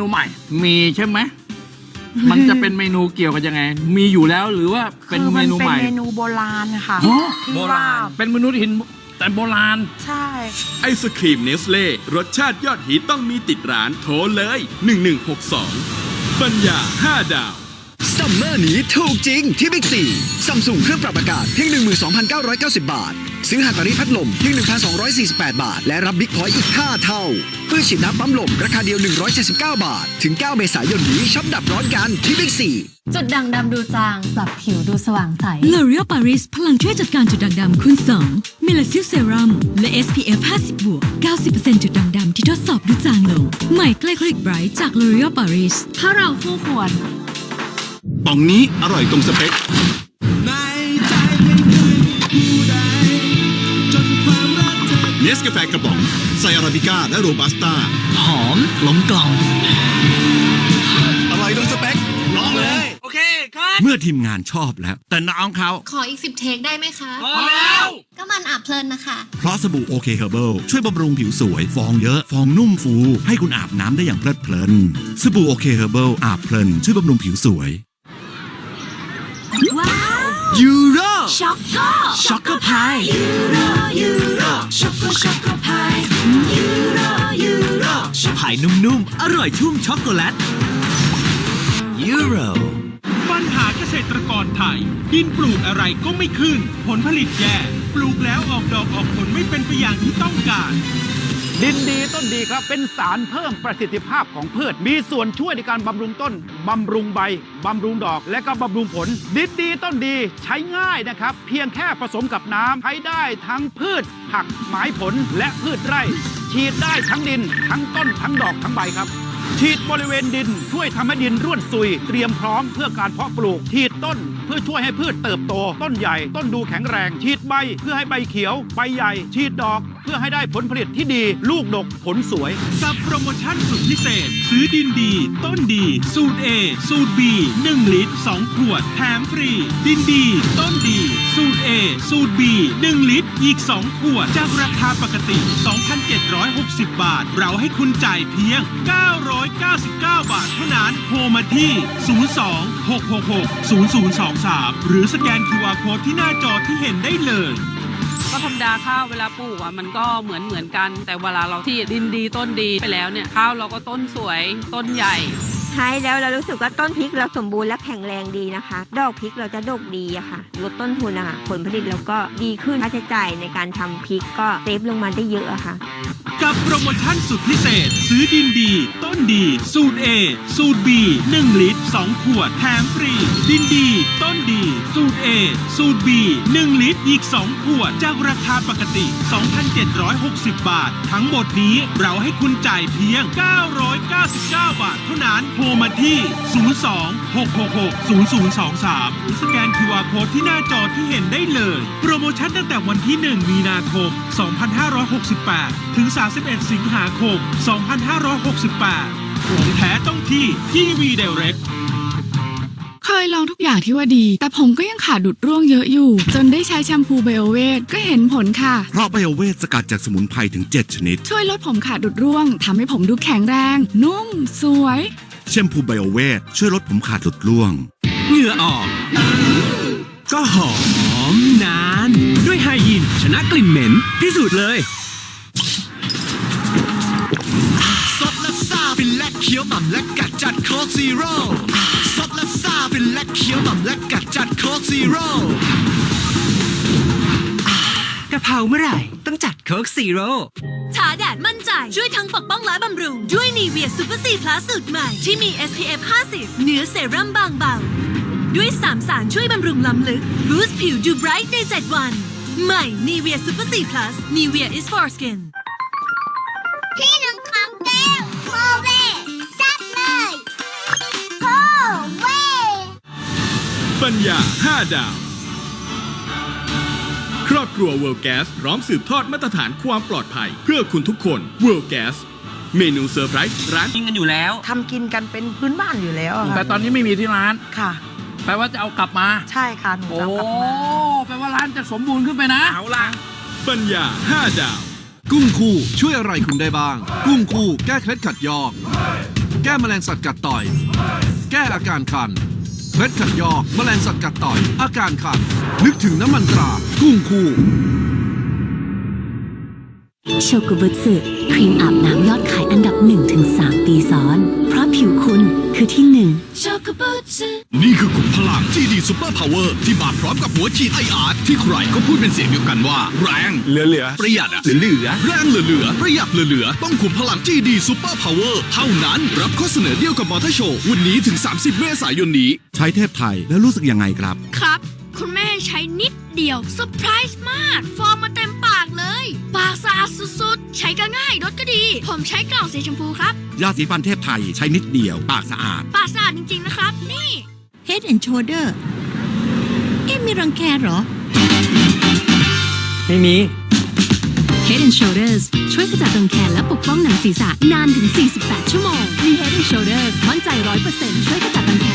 นูใหม่ มีใช่ไหมมันจะเป็นเมนูเกี่ยวกับยังไง มีอยู่แล้วหรือว่าเป็นคือเมมันนูเป็ใหนม่เมนูโบราณนะคะฮะ ที่โบว่าราณ เป็นมนุษย์หินแต่โบราณ ใช่ ไอศครีมเนสเล่รสชาติยอดฮิตต้องมีติดร้านโทรเลย 1162 ปัญญา 5 ดาวซั มเมอร์นี้ถูกจริงที่บิ๊กซีซัมซุงเครื่องปรับอากาศเพียง 12,990 บาท ซื้อฮาตาริพัดลมเพียง 1,248 บาท และรับบิ๊กพอยต์อีก 5 เท่าปื้ฉีดน้ำปั๊มลม ราคาเดียว 179 บาท ถึง 9 เมษายนนี้ช็อปดับร้อนกันที่บิ๊กซีจุดด่างดำดูจาง ปรับผิวดูสว่างใส L'Oreal Paris พลังช่วยจัดการจุดด่างดำคูณ2 m e l a c i l Serum และ SPF 50บวก90%จุดด่างดำที่ทดสอบดูจางลง ใหม่ Glycolic Bright จาก L'Oreal Paris ถ้าเราคู่ควร ป่องนี้อร่อยตรงสเปค เนสกาแฟกระป๋อง ใส่อาราบิก้าและโรบัสต้า หอมกลมกล่อมอร่อยตรงสเปค ลองเลย โอเคครับเมื่อทีมงานชอบแล้ว แต่น้องเขา ขออีกสิบเทคได้ไหมคะ พอแล้ว ก็มันอาบเพลินนะคะ เพราะสบู่โอเคเฮอร์เบิลช่วยบำรุงผิวสวย ฟองเยอะ ฟองนุ่มฟู ให้คุณอาบน้ำได้อย่างเพลิดเพลิน สบู่โอเคเฮอร์เบิลอาบเพลินช่วยบำรุงผิวสวยว้าว ยูโรช็อกโกช็อกโกพายยูโรยูโรช็อกโกช็อกโกพายยูโรยูโรพายนุ่มๆ อร่อยชุ่มช็อกโกแลตยูโรปัญหาเกษตรกรไทย ดินปลูกอะไรก็ไม่ขึ้น ผลผลิตแย่ ปลูกแล้วออกดอกออกผลไม่เป็นไปอย่างที่ต้องการ ดินดีต้นดีครับ เป็นสารเพิ่มประสิทธิภาพของพืช มีส่วนช่วยในการบำรุงต้น บำรุงใบ บำรุงดอก และก็บำรุงผล ดินดีต้นดีใช้ง่ายนะครับ เพียงแค่ผสมกับน้ำใช้ได้ทั้งพืช ผัก ไม้ผลและพืชไร่ ฉีดได้ทั้งดิน ทั้งต้นทั้งดอกทั้งใบครับ ฉีดบริเวณดินช่วยทำให้ดินร่วนซุย เตรียมพร้อมเพื่อการเพาะปลูก ฉีดต้นเพื่อช่วยให้พืชเติบโต ต้นใหญ่ ต้นดูแข็งแรง ฉีดใบเพื่อให้ใบเขียว ใบใหญ่ ฉีดดอก เพื่อให้ได้ผลผลิตที่ดี ลูกดกผลสวย กับโปรโมชั่นสุดพิเศษ ซื้อดินดี ต้นดี สูตร A สูตร B 1 ลิตร 2 ขวด แถมฟรี ดินดี ต้นดี สูตร A สูตร B 1 ลิตร อีก 2 ขวด จากราคาปกติ 2,760 บาท เราให้คุณจ่ายเพียง 999 บาทเท่านั้นโทรมาที่ 02 666 0023 หรือสแกน QR Code ที่หน้าจอที่เห็นได้เลยก็ธรรมดาข้าวเวลาปลูกอะมันก็เหมือนเหมือนกัน แต่เวลาเราที่ดินดีต้นดีไปแล้วเนี่ยข้าวเราก็ต้นสวยต้นใหญ่ ใช้แล้วเรารู้สึกว่าต้นพริกเราสมบูรณ์และแข็งแรงดีนะคะ ดอกพริกเราจะดกดีอะค่ะลดต้นทุนอะค่ะผลผลิตเราก็ดีขึ้นค่าใช้จ่ายในการทำพริกก็เซฟลงมาได้เยอะอะค่ะ กับโปรโมชั่นสุดพิเศษ ซื้อดินดี ต้นดี สูตร A สูตร B 1 ลิตร 2 ขวดแถมฟรี ดินดี ต้นดี สูตร A สูตร B 1 ลิตรอีก 2 ขวด จากราคาปกติ 2,760 บาท ทั้งหมดนี้เราให้คุณจ่ายเพียง 999 บาทเท่านั้นทรมาที่ 02 666 0023 หรือสแกน QR Code ที่หน้าจอที่เห็นได้เลย โปรโมชั่นตั้งแต่วันที่ 1 มีนาคม 2568 ถึง 31 สิงหาคม 2568ของแท้ต้องที่ทีวีเดเร็กเคยลองทุกอย่างที่ว่าดี แต่ผมก็ยังขาดดุดร่วงเยอะอยู่ จนได้ใช้แชมพูไบโอเวทก็เห็นผลค่ะ เพราะไบโอเวทสกัดจากสมุนไพรถึง 7 ชนิด ช่วยลดผมขาดดุดร่วงทำให้ผมดูแข็งแรง นุ่ม สวย แชมพูไบโอเวทช่วยลดผมขาดหลุดร่วง เหงื่อออก ก็หอมนาน ด้วยไฮยินชนะกลิ่นเหม็นพิสูจน์เลยสดและซาฟินและเคี้ยวหม่ำและกัดจัดโค้ดซีโร่สดและซาฟินและเคี้ยวหม่ำและกัดจัดโค้ดซีโร่กะเพราเมื่อไหร่ ต้องจัดโค้กซีโร่ทาแดดมั่นใจ ช่วยทั้งปกป้องและบำรุง ด้วยนีเวียซูเปอร์ซีพลัสสูตรใหม่ ที่มี SPF 50เนื้อเซรั่มบางเบา ด้วย3สารช่วยบำรุงล้ำลึกบูสต์ผิวดูไบรท์ใน 7 วัน ใหม่นีเวียซูเปอร์ซีพลัสนีเวีย is for skin ที่หนึ่งคำแก้วโคเวจัดเลยโคเวปัญญา 5 ดาวค รอบครัว World Gas พร้อมสืบทอดมาตรฐานความปลอดภัย เพื่อคุณทุกคน World Gas เมนูเซอร์ไพรส์ร้านกินกันอยู่แล้ว ทำกินกันเป็นพื้นบ้านอยู่แล้วอะแต่ค่ะตอนนี้ไม่มีที่ร้าน ค่ะ แปลว่าจะเอากลับมา ใช่ค่ะ หนูโอ้จะเอากลับมา แปลว่าร้านจะสมบูรณ์ขึ้นไปนะ เอาล่ะ ปัญญา 5 ดาว กุ้งคู่ช่วยอะไรคุณได้บ้าง กุ้งคู่แก้เคล็ดขัดยอก แก้แมลงสัตว์กัดต่อย แก้อาการคัน เม็ดขัดยอมแมลงสัตว์กัดต่อย อาการคัน นึกถึงน้ำมันตรา กุ้งคู่โชกุบุสึครีมอาบน้ำยอดขายอันดับ 1-3 ปีซ้อน เพราะผิวคุณคือที่หนึ่งโช นี่คือขุมพลัง GD Super Power ที่มาพร้อมกับหัวฉีดไออาร์ที่ใครก็พูดเป็นเสียงเดียวกันว่า แรงเหลือเหลือประหยัดอะเหลือเหลือแรงเหลือเหลือประหยัดเหลือเหลือต้องขุมพลัง GD Super Power เท่านั้นรับข้อเสนอเดียวกับมอเตอร์โชว์วันนี้ถึง 30 เมษายนนี้ ใช้เทพไทยแล้วรู้สึกยังไงครับ ครับ คุณแม่ใช้นิดเดียวเซอร์ไพรส์มาก ฟอร์มมาเต็มปากเลย ปากสะอาดสุดๆ ใช้ก็ง่ายรสก็ดี ผมใช้กล่องสีชมพูครับ ยาสีฟันเทพไทยใช้นิดเดียว ปากสะอาด ปากสะอาดจริงๆนะครับ นี่ Head and Shoulder เอ๊ะมีรังแคเหรอ ไม่มี Head and Shoulders ช่วยขจัดรังแคและปกป้องหนังศีรษะนานถึง 48 ชั่วโมงมี Head and Shoulders มั่นใจ 100%ช่วยขจัดรังแค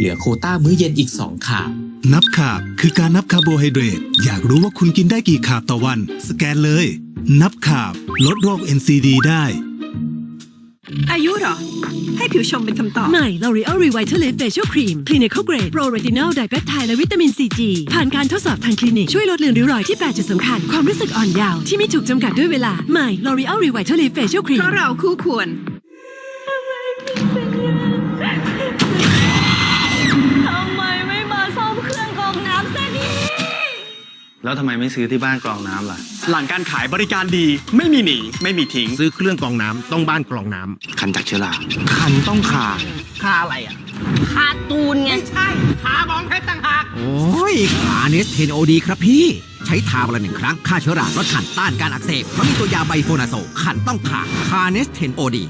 เหลือโควต้ามื้อเย็นอีก 2ขาบนับขาบคือการนับคาร์โบไฮเดรตอยากรู้ว่าคุณกินได้กี่ขาบต่อวัน สแกนเลย นับขาบ ลดโรค NCD ได้ อายุเหรอ ให้ผิวชมเป็นคำตอบ ใหม่ L'Oreal Revitalift Facial Cream Clinical Grade Pro Retinol Dipeptide และวิตามิน CG ผ่านการทดสอบทางคลินิก ช่วยลดเลือนริ้วรอยที่ 8 จุดสำคัญ ความรู้สึกอ่อนเยาว์ที่ไม่ถูกจำกัดด้วยเวลา ใหม่ L'Oreal Revitalift Facial Cream เพราะเราคู่ควร แล้วทำไมไม่ซื้อที่บ้านกรองน้ำล่ะ หลังการขายบริการดีไม่มีหนีไม่มีทิ้ง ซื้อเครื่องกรองน้ำต้องบ้านกรองน้ำคันจากเชื้อราคันต้องคาค่าอะไรอะคาตูนไงไม่ใช่ขามองเพชรต่างหากโอ้ยขาเนสเทนโอดีครับพี่ ใช้ทาวันละหนึ่งครั้งฆ่าเชื้อราลดขันต้านการอักเสบเพราะมีตัวยาไบโฟนาโซขันต้องขาคาเนสเทนโอดี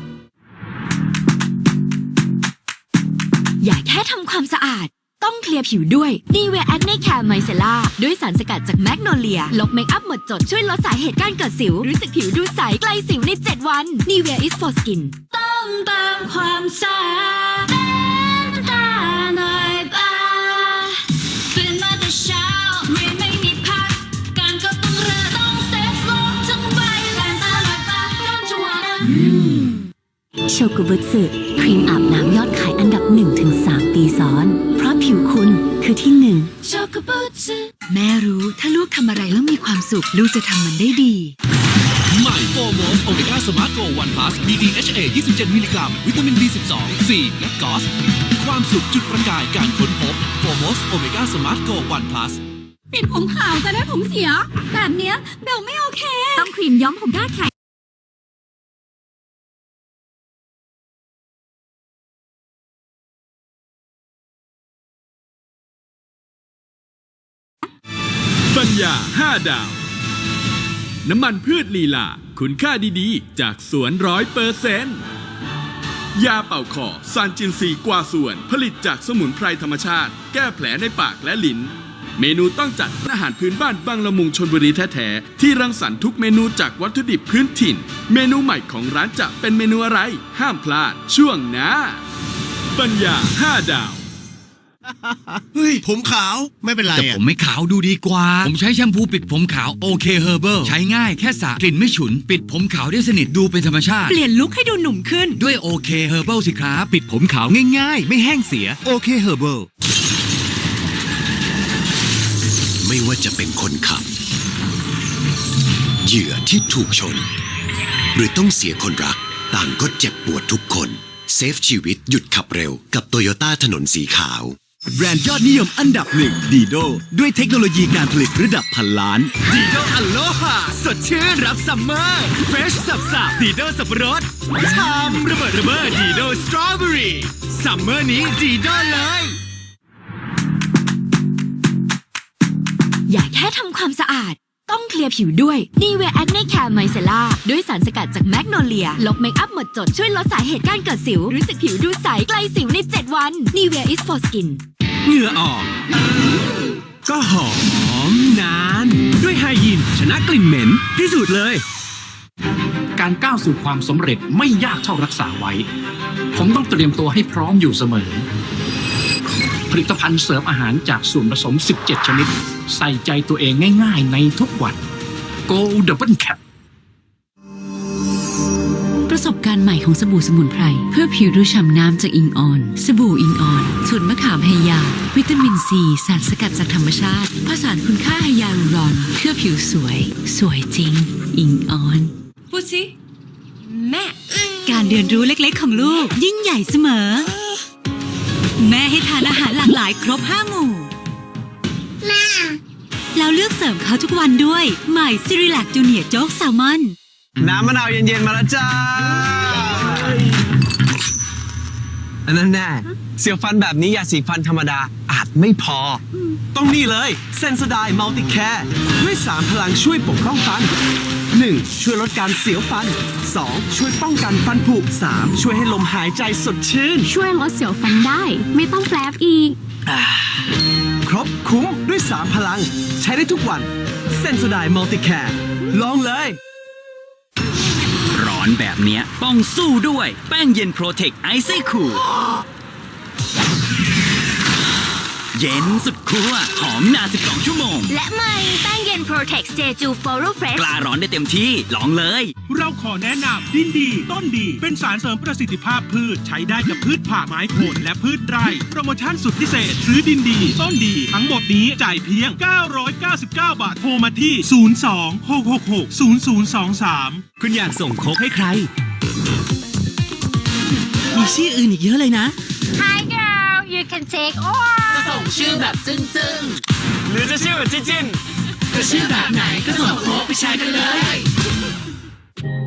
อย่าแค่ทำความสะอาด ต้องเคลียร์ผิวด้วย n i v e a Acne Care Micellar ด้วยสารสกัดจากแมกโนเลีย ลบเมคอัพหมดจดช่วยลดสาเหตุการเกิดสิว รู้สึกผิวดูใสไกลสิวใน 7 วัน n i v e a is for skin ต้องตามความสะอาดตาหน่อยบ้าตื่นมาแต่เช้าเรียนไม่มีพัก การก็ต้องเริ่มต้องเซฟโลกทั้งใบแลนตาหน่อยบ้า don't you wanna โชกุบุสึครีมอาบน้ำยอดขายอันดับ1-3ปีซ้อนเพราะ ผิวคุณคือที่หนึ่งโชกุบุสึแม่รู้ถ้าลูกทำอะไรแล้วมีความสุข ลูกจะทำมันได้ดี ใหม่โฟโมสโอเมก้าสมาร์ทโกวันพลัส BDHA 27 มิลลิกรัม วิตามิน B12 C และกอสความสุขจุดประกายการค้นพบโฟโมสโอเมก้าสมาร์ทโกวันพลัสปิดผมขาวจะได้ผมเสีย แบบเนี้ยเบลไม่โอเค ต้องครีมย้อมผมด้าแข็ งปัญญา5 ดาว น้ำมันพืชลีลา คุณค่าดีๆ จากสวนร้อยเปอร์เซนต์ยาเป่าคอซานจินซีกว่าส่วน ผลิตจากสมุนไพรธรรมชาติ แก้แผลในปากและลิ้น เมนูต้องจัดอาหารพื้นบ้านบางละมุงชนบุรีแท้ๆ ที่รังสรรค์ทุกเมนูจากวัตถุดิบพื้นถิ่น เมนูใหม่ของร้านจะเป็นเมนูอะไร ห้ามพลาด ช่วงหน้าปัญญา 5 ดาว เฮ้ย ผมขาวไม่เป็นไรแต่ผมไม่ขาวดูดีกว่า ผมใช้แชมพูปิดผมขาวโอเคเฮอร์เบิลใช้ง่ายแค่สระกลิ่นไม่ฉุน ปิดผมขาวได้สนิทดูเป็นธรรมชาติ เปลี่ยนลุคให้ดูหนุ่มขึ้น ด้วยโอเคเฮอร์เบิลสิครับ ปิดผมขาวง่ายๆ ไม่แห้งเสียโอเคเฮอร์เบิลไม่ว่าจะเป็นคนขับ เหยื่อที่ถูกชน หรือต้องเสียคนรัก ต่างก็เจ็บปวดทุกคน เซฟชีวิตหยุดขับเร็วกับโตโยต้าถนนสีขาว แบรนด์ยอดนิยมอันดับหนึ่งดีโดด้วยเทคโนโลยีการผลิตระดับพันล้านดีโดอโลฮาสดชื่นรับซัมเมอร์เฟรชสับสับดีโดสับปะรดชามระเบิดระเบ้อดีโดสตรอเบอรี่ซัมเมอร์นี้ดีโดเลย อย่าแค่ทำความสะอาด ต้องเคลียร์ผิวด้วย n i v e a Acne Care Micellar ด้วยสารสกัดจากแมกโนเลีย ลบเมคอัพหมดจดช่วยลดสาเหตุการเกิดสิว รู้สึกผิวดูใสไกลสิวใน 7 วัน n i v e a is for skin เหงื่อออก ก็หอมนาน ด้วยไฮยีนชนะกลิ่นเหม็นที่สุดเลย การก้าวสู่ความสำเร็จไม่ยากเท่ารักษาไว้ ผมต้องเตรียมตัวให้พร้อมอยู่เสมอ ผลิตภัณฑ์เสริมอาหารจากส่วนผสม 17 ชนิด ใส่ใจตัวเองง่ายๆ ในทุกวัน Go Double Cap ประสบการณ์ใหม่ของสบู่สมุนไพร เพื่อผิวดูฉ่ำน้ำจากอิงออน สบู่อิงออนสูตรมะขามไฮยา วิตามินซีสารสกัดจากธรรมชาติผสานคุณค่าไฮยาลูรอนเพื่อผิวสวย สวยจริง อิงออน พูดสิแม่ การเรียนรู้เล็กๆ ของลูก ยิ่งใหญ่เสมอ แม่ให้ทานอาหารหลากหลายครบห้าหมู่แม่ แล้วเลือกเสริมเขาทุกวันด้วยใหม่ซิริลักจูเนียร์โจ๊กแซลมอน น้ำมะนาวเย็นๆมาแล้วจ้า อันนั้นแน่เสียวฟันแบบนี้ยาสีฟันธรรมดาอาจไม่พอ ต้องนี่เลยเซนสไดมัลติแคร์ด้วยสามพลังช่วยปกป้องฟัน 1. ช่วยลดการเสียวฟัน 2. ช่วยป้องกันฟันผุ 3. ช่วยให้ลมหายใจสดชื่น ช่วยลดเสียวฟันได้ ไม่ต้องแปลบอีก ครบคุ้มด้วย 3 พลัง ใช้ได้ทุกวันเซนสดายมัลติแคร์ลองเลย ร้อนแบบเนี้ยต้องสู้ด้วยแป้งเย็นโปรเทคไอซี่คูล เย็นสุดคั่วหอมนาน12 ชั่วโมง และใหม่แป้งเย็น Protex Jeju Floral Fresh กล้าร้อนได้เต็มที่ลองเลย เราขอแนะนำดินดี ต้นดี เป็นสารเสริมประสิทธิภาพพืชใช้ได้กับพืชผ่าไม้ผลและพืชไร่โปรโมชั่นสุดพิเศษ ซื้อดินดี ต้นดีทั้งหมดนี้จ่ายเพียง 999 บาทโทรมาที่ 02-666-0023 คุณอยากส่งโค้กให้ใคร มีชื่ออื่นอีกเยอะเลยนะ Hi girl you can take or ส่งชื่อแบบจึ้งจึ้งหรือจะชื่อแบบจิ้นจิ้นจะชื่อแบบไหนก็ส่งโค้กไปใช้กันเลย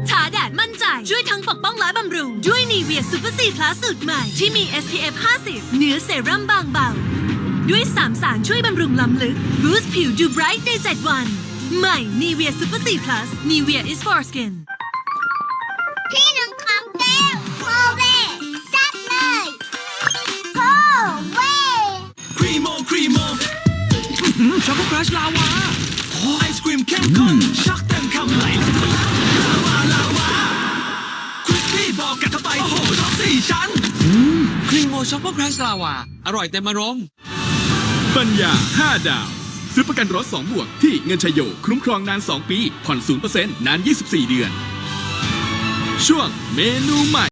ทาแดดมั่นใจ ช่วยทั้งปกป้องและบำรุง ด้วยนีเวียซูเปอร์ซีพลัสสูตรใหม่ ที่มี SPF 50เนื้อเซรั่มบางเบา ด้วย3สารช่วยบำรุงล้ำลึกบูสต์ผิวดูไบรท์ใน 7 วัน ใหม่นีเวียซูเปอร์ซีพลัสนีเวีย is for skin ครีโมครีโมช็อกโกแครชลาวาไอศครีมเข้มข้นช็อกเต็มคำไหลลาวาลาวาคริสปี้บอกกัดเข้าไป โอ้โหช็อกสี่ชั้นครีโมช็อกโกแครชลาวา อร่อยเต็มอารมณ์ปัญญา 5 ดาว ซื้อประกันรถ 2 บวก ที่เงินชัยโย คุ้มครองนาน 2 ปี ผ่อน 0%นาน 24 เดือน ช่วงเมนูใหม่